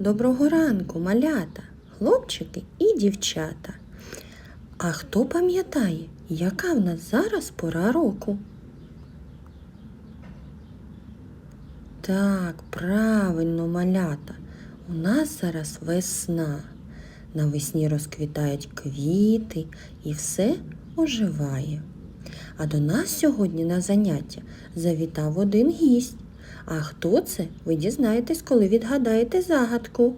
Доброго ранку, малята, хлопчики і дівчата. А хто пам'ятає, яка в нас зараз пора року? Так, правильно, малята. У нас зараз весна. Навесні розквітають квіти і все оживає. А до нас сьогодні на заняття завітав один гість. А хто це, ви дізнаєтесь, коли відгадаєте загадку.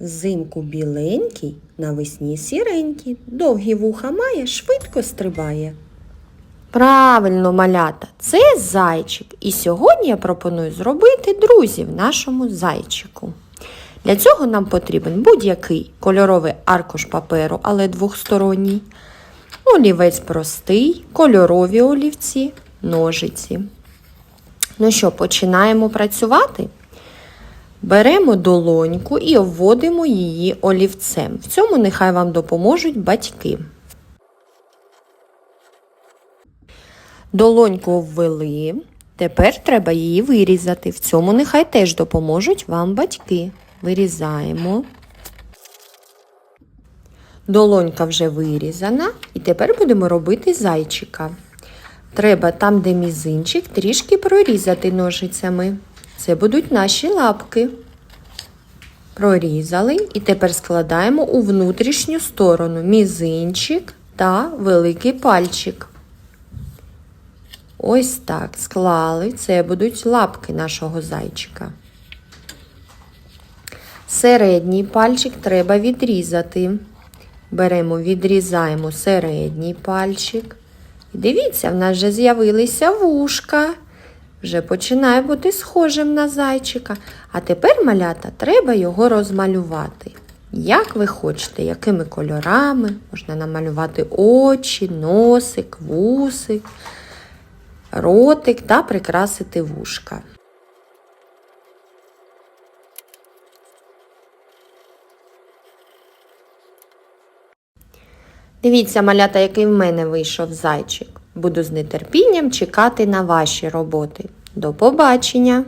Взимку біленький, навесні сіренький, довгі вуха має, швидко стрибає. Правильно, малята, це зайчик. І сьогодні я пропоную зробити друзів нашому зайчику. Для цього нам потрібен будь-який кольоровий аркуш паперу, але двохсторонній, олівець простий, кольорові олівці, ножиці. Ну що, починаємо працювати? Беремо долоньку і обводимо її олівцем. В цьому нехай вам допоможуть батьки. Долоньку обвели. Тепер треба її вирізати. В цьому нехай теж допоможуть вам батьки. Вирізаємо. Долонька вже вирізана. І тепер будемо робити зайчика. Треба там, де мізинчик, трішки прорізати ножицями. Це будуть наші лапки. Прорізали і тепер складаємо у внутрішню сторону мізинчик та великий пальчик. Ось так склали. Це будуть лапки нашого зайчика. Середній пальчик треба відрізати. Беремо, відрізаємо середній пальчик. Дивіться, в нас вже з'явилися вушка. Вже починає бути схожим на зайчика. А тепер, малята, треба його розмалювати. Як ви хочете, якими кольорами можна намалювати очі, носик, вусик, ротик та прикрасити вушка. Дивіться, малята, який в мене вийшов зайчик. Буду з нетерпінням чекати на ваші роботи. До побачення!